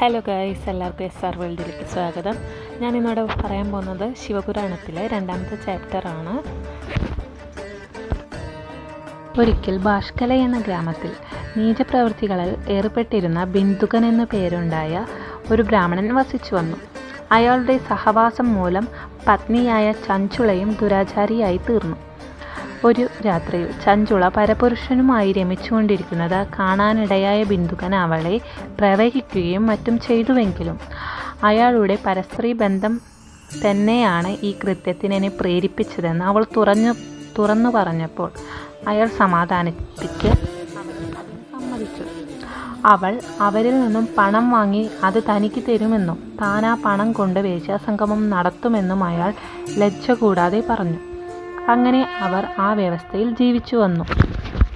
Hello guys എല്ലാവർക്കും S R വേൾഡിലേക്ക് സ്വാഗതം. ഞാൻ ഇന്നിവിടെ പറയാൻ പോകുന്നത് ശിവപുരാണത്തിലെ രണ്ടാമത്തെ ചാപ്റ്ററാണ് ഒരിക്കൽ ബാഷ്കല എന്ന ഗ്രാമത്തിൽ നീചപ്രവൃത്തികളിൽ ഏർപ്പെട്ടിരുന്ന ബിന്ദുകൻ എന്ന പേരുണ്ടായ ഒരു ബ്രാഹ്മണൻ വസിച്ചു വന്നു. അയാളുടെ സഹവാസം മൂലം പത്നിയായ ചഞ്ചുളയും ദുരാചാരിയായി തീർന്നു. ഒരു രാത്രിയിൽ ചഞ്ചുള പരപുരുഷനുമായി രമിച്ചുകൊണ്ടിരിക്കുന്നത് കാണാനിടയായ ബിന്ദുകൻ അവളെ പ്രവഹിക്കുകയും മറ്റും ചെയ്തുവെങ്കിലും അയാളുടെ പരസ്ത്രീ ബന്ധം തന്നെയാണ് ഈ കൃത്യത്തിന് പ്രേരിപ്പിച്ചതെന്ന് അവൾ തുറഞ്ഞു തുറന്നു പറഞ്ഞപ്പോൾ അയാൾ സമാധാനിപ്പിച്ച് സമ്മതിച്ചു. അവൾ അവരിൽ നിന്നും പണം വാങ്ങി അത് തനിക്ക് തരുമെന്നും താൻ ആ പണം കൊണ്ട് വേശ്യാസംഗമം നടത്തുമെന്നും അയാൾ ലജ്ജ കൂടാതെ പറഞ്ഞു. അങ്ങനെ അവർ ആ വ്യവസ്ഥയിൽ ജീവിച്ചു വന്നു.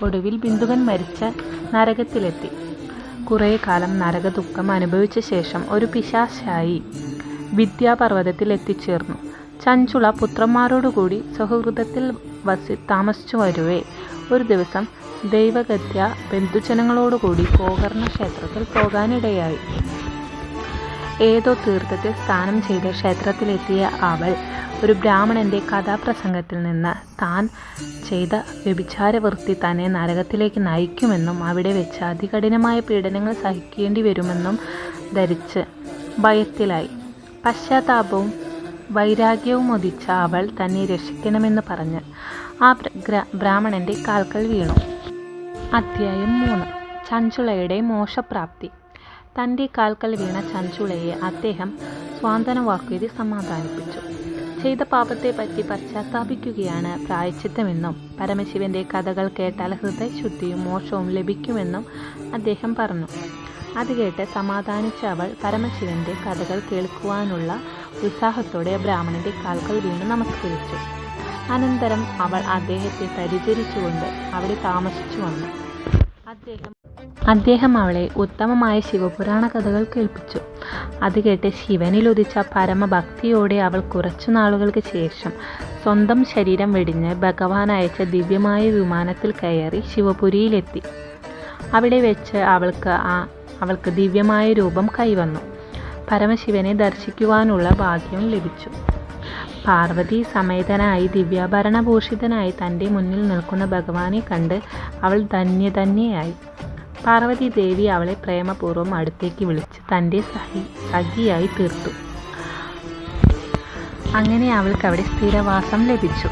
ഒടുവിൽ ബിന്ദുവൻ മരിച്ച നരകത്തിലെത്തി. കുറേ കാലം നരകദുഃഖം അനുഭവിച്ച ശേഷം ഒരു പിശാശായി വിദ്യാപർവതത്തിൽ എത്തിച്ചേർന്നു. ചഞ്ചുള പുത്രന്മാരോടുകൂടി സൗഹൃദത്തിൽ വസി താമസിച്ചു വരുവേ. ഒരു ദിവസം ദൈവഗത്യ ബന്ധുജനങ്ങളോടുകൂടി ഗോകർണ ക്ഷേത്രത്തിൽ പോകാനിടയായി. ഏതോ തീർത്ഥത്തിൽ സ്നാനം ചെയ്ത് ക്ഷേത്രത്തിലെത്തിയ അവൾ ഒരു ബ്രാഹ്മണന്റെ കഥാപ്രസംഗത്തിൽ നിന്ന് താൻ ചെയ്ത വ്യഭിചാരവൃത്തി തന്നെ നരകത്തിലേക്ക് നയിക്കുമെന്നും അവിടെ വെച്ച് അതികഠിനമായ പീഡനങ്ങൾ സഹിക്കേണ്ടി വരുമെന്നും ധരിച്ച് ഭയത്തിലായി. പശ്ചാത്താപവും വൈരാഗ്യവും ഒതിച്ച അവൾ തന്നെ രക്ഷിക്കണമെന്ന് പറഞ്ഞ് ആ ബ്രാഹ്മണന്റെ കാൽക്കൽ വീണു. അധ്യായം മൂന്ന്. ചഞ്ചുളയുടെ മോശപ്രാപ്തി തന്റെ കാൽക്കൽ വീണ ചഞ്ചുളയെ അദ്ദേഹം സ്വാന്തനവാക്കുയതി സമാധാനിപ്പിച്ചു. ചെയ്ത പാപത്തെപ്പറ്റി പശ്ചാത്താപിക്കുകയാണ് പ്രായച്ചിത്തമെന്നും പരമശിവന്റെ കഥകൾ കേട്ടാൽ ഹൃദയശുദ്ധിയും മോക്ഷവും ലഭിക്കുമെന്നും അദ്ദേഹം പറഞ്ഞു. അത് കേട്ട് സമാധാനിച്ച അവൾ പരമശിവന്റെ കഥകൾ കേൾക്കുവാനുള്ള ഉത്സാഹത്തോടെ ബ്രാഹ്മണന്റെ കാൽക്കൽ വീണ് നമസ്കരിച്ചു. അനന്തരം അവൾ അദ്ദേഹത്തെ പരിചരിച്ചുകൊണ്ട് അവിടെ താമസിച്ചു വന്നു. അദ്ദേഹം അദ്ദേഹം അവളെ ഉത്തമമായ ശിവപുരാണ കഥകൾ കേൾപ്പിച്ചു. അത് കേട്ട് ശിവനിൽ ഉദിച്ച പരമഭക്തിയോടെ അവൾ കുറച്ചു നാളുകൾക്ക് ശേഷം സ്വന്തം ശരീരം വെടിഞ്ഞ് ഭഗവാൻ അയച്ച ദിവ്യമായ വിമാനത്തിൽ കയറി ശിവപുരിയിലെത്തി. അവിടെ വെച്ച് അവൾക്ക് ആ അവൾക്ക് ദിവ്യമായ രൂപം കൈവന്നു. പരമശിവനെ ദർശിക്കുവാനുള്ള ഭാഗ്യം ലഭിച്ചു. പാർവതി സമേതനായി ദിവ്യാഭരണഭൂഷിതനായി തന്റെ മുന്നിൽ നിൽക്കുന്ന ഭഗവാനെ കണ്ട് അവൾ ധന്യധന്യയായി. പാർവതി ദേവി അവളെ പ്രേമപൂർവം അടുത്തേക്ക് വിളിച്ച് തന്റെ സഹി സഖിയായി തീർത്തു. അങ്ങനെ അവൾക്ക് അവിടെ സ്ഥിരവാസം ലഭിച്ചു.